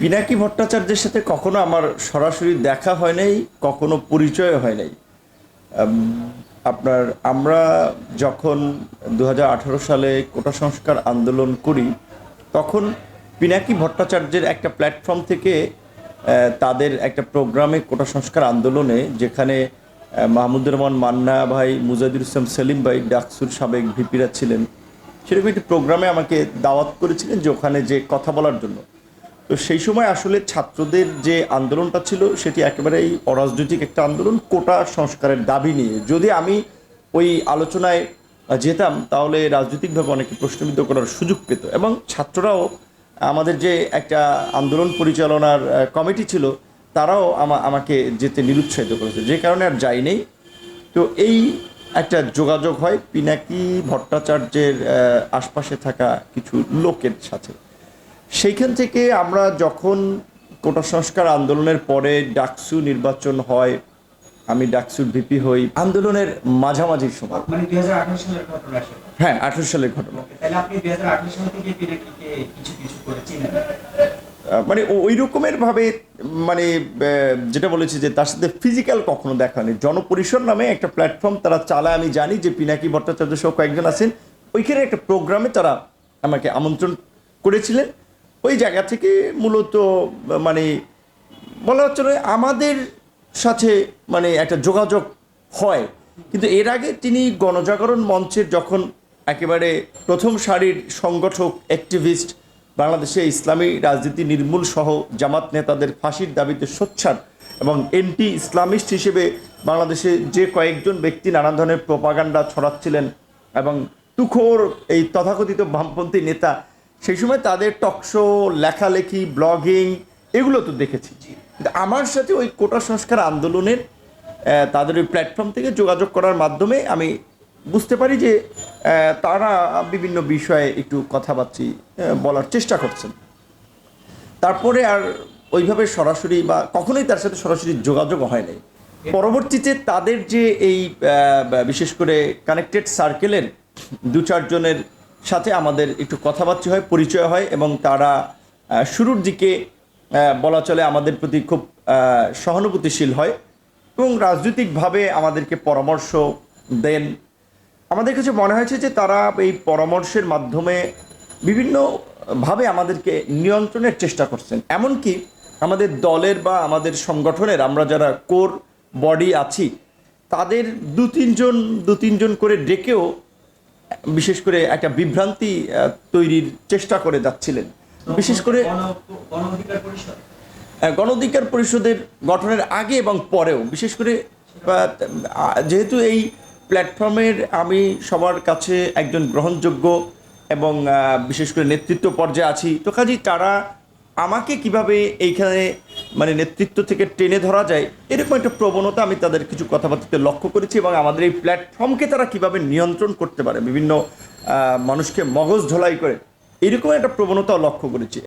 পিনাকি ভট্টাচার্যের সাথে কখনো আমার সরাসরি দেখা হয় নাই, কখনো পরিচয় হয় নাই। আপনার, আমরা যখন দু হাজার আঠারো সালে কোটা সংস্কার আন্দোলন করি, তখন পিনাকি ভট্টাচার্যের একটা প্ল্যাটফর্ম থেকে তাদের একটা প্রোগ্রামে কোটা সংস্কার আন্দোলনে, যেখানে মাহমুদুর রহমান মান্না ভাই, মুজাহিদুল ইসলাম সেলিম ভাই, ডাকসুর সাবেক ভিপিরা ছিলেন, সেরকম একটি প্রোগ্রামে আমাকে দাওয়াত করেছিলেন যে ওখানে যে কথা বলার জন্য। তো সেই সময় আসলে ছাত্রদের যে আন্দোলনটা ছিল, সেটি একেবারেই অরাজনৈতিক একটা আন্দোলন, কোটা সংস্কারের দাবি নিয়ে। যদি আমি ওই আলোচনায় যেতাম, তাহলে রাজনৈতিকভাবে অনেকে প্রশ্নবিদ্ধ করার সুযোগ পেত। এবং ছাত্ররাও আমাদের যে একটা আন্দোলন পরিচালনার কমিটি ছিল, তারাও আমা, আমাকে যেতে নিরুৎসাহিত করেছে। যে কারণে আর যাই নেই। তো এই একটা যোগাযোগ হয়, পিনাকি ভট্টাচার্যের আশপাশে থাকা কিছু লোকের সাথে। সেইখান থেকে আমরা যখন কোটা সংস্কার আন্দোলনের পরে ডাকসু নির্বাচন হয় আমি ডাকসুর ভিপি হই আন্দোলনের মাঝামাঝি সময়। মানে হ্যাঁ আঠারো সালের ঘটনা। মানে ওই রকমের ভাবে মানে যেটা বলেছি যে তার সাথে ফিজিক্যাল কখনো দেখা নেই। জনপরিসর নামে একটা প্ল্যাটফর্ম তারা চালায় আমি জানি যে পিনাকি ভট্টাচার্য সহ কয়েকজন আছেন। ওইখানে একটা প্রোগ্রামে তারা আমাকে আমন্ত্রণ করেছিলেন। ওই জায়গা থেকে মূলত মানে বলা হচ্ছে আমাদের সাথে মানে একটা যোগাযোগ হয়। কিন্তু এর আগে তিনি গণজাগরণ মঞ্চের যখন একেবারে প্রথম সারির সংগঠক, অ্যাক্টিভিস্ট, বাংলাদেশে ইসলামী রাজনীতি নির্মূল সহ জামাত নেতাদের ফাঁসির দাবিতে সোচ্চার এবং এন্টি ইসলামিস্ট হিসেবে বাংলাদেশে যে কয়েকজন ব্যক্তি নানান ধরনের প্রপাগান্ডা ছড়াচ্ছিলেন এবং তুখোর এই তথাকথিত বামপন্থী নেতা সেই সময় তাদের টকশো লেখালেখি ব্লগিং এগুলো তো দেখেছি। কিন্তু আমার সাথে ওই কোটা সংস্কার আন্দোলনের তাদের ওই প্ল্যাটফর্ম থেকে যোগাযোগ করার মাধ্যমে আমি বুঝতে পারি যে তারা বিভিন্ন বিষয়ে একটু কথাবার্তি বলার চেষ্টা করছেন। তারপরে আর ওইভাবে সরাসরি বা কখনোই তার সাথে সরাসরি যোগাযোগ হয় নাই। পরবর্তীতে তাদের যে এই বিশেষ করে কানেক্টেড সার্কেলের দু চারজনের সাথে আমাদের একটু কথাবার্তা হয়, পরিচয় হয় এবং তারা শুরুর দিকে বলা চলে আমাদের প্রতি খুব সহানুভূতিশীল হয় এবং রাজনৈতিকভাবে আমাদেরকে পরামর্শ দেন। আমাদের কাছে মনে হয়েছে যে তারা এই পরামর্শের মাধ্যমে বিভিন্নভাবে আমাদেরকে নিয়ন্ত্রণের চেষ্টা করছেন। এমনকি আমাদের দলের বা আমাদের সংগঠনের, আমরা যারা কোর বডি আছি, তাদের দু তিনজন দু তিনজন করে ডেকেও বিশেষ করে একটা বিভ্রান্তি তৈরির চেষ্টা করে যাচ্ছিলেন। বিশেষ করে গণ- গণ অধিকার পরিষদ। আহ, গণ অধিকার পরিষদের গঠনের আগে এবং পরেও বিশেষ করে যেহেতু এই প্ল্যাটফর্মের আমি সবার কাছে একজন গ্রহণযোগ্য এবং বিশেষ করে নেতৃত্ব পর্যায়ে আছি তো কাজেই তারা আমাকে কীভাবে এইখানে মানে নেতৃত্ব থেকে টেনে ধরা যায়, এরকম একটা প্রবণতা আমি তাদের কিছু কথাবার্তাতে লক্ষ্য করেছি এবং আমাদের এই প্ল্যাটফর্মকে তারা কীভাবে নিয়ন্ত্রণ করতে পারে, বিভিন্ন মানুষকে মগজ ঝোলাই করে, এরকম একটা প্রবণতাও লক্ষ্য করেছি।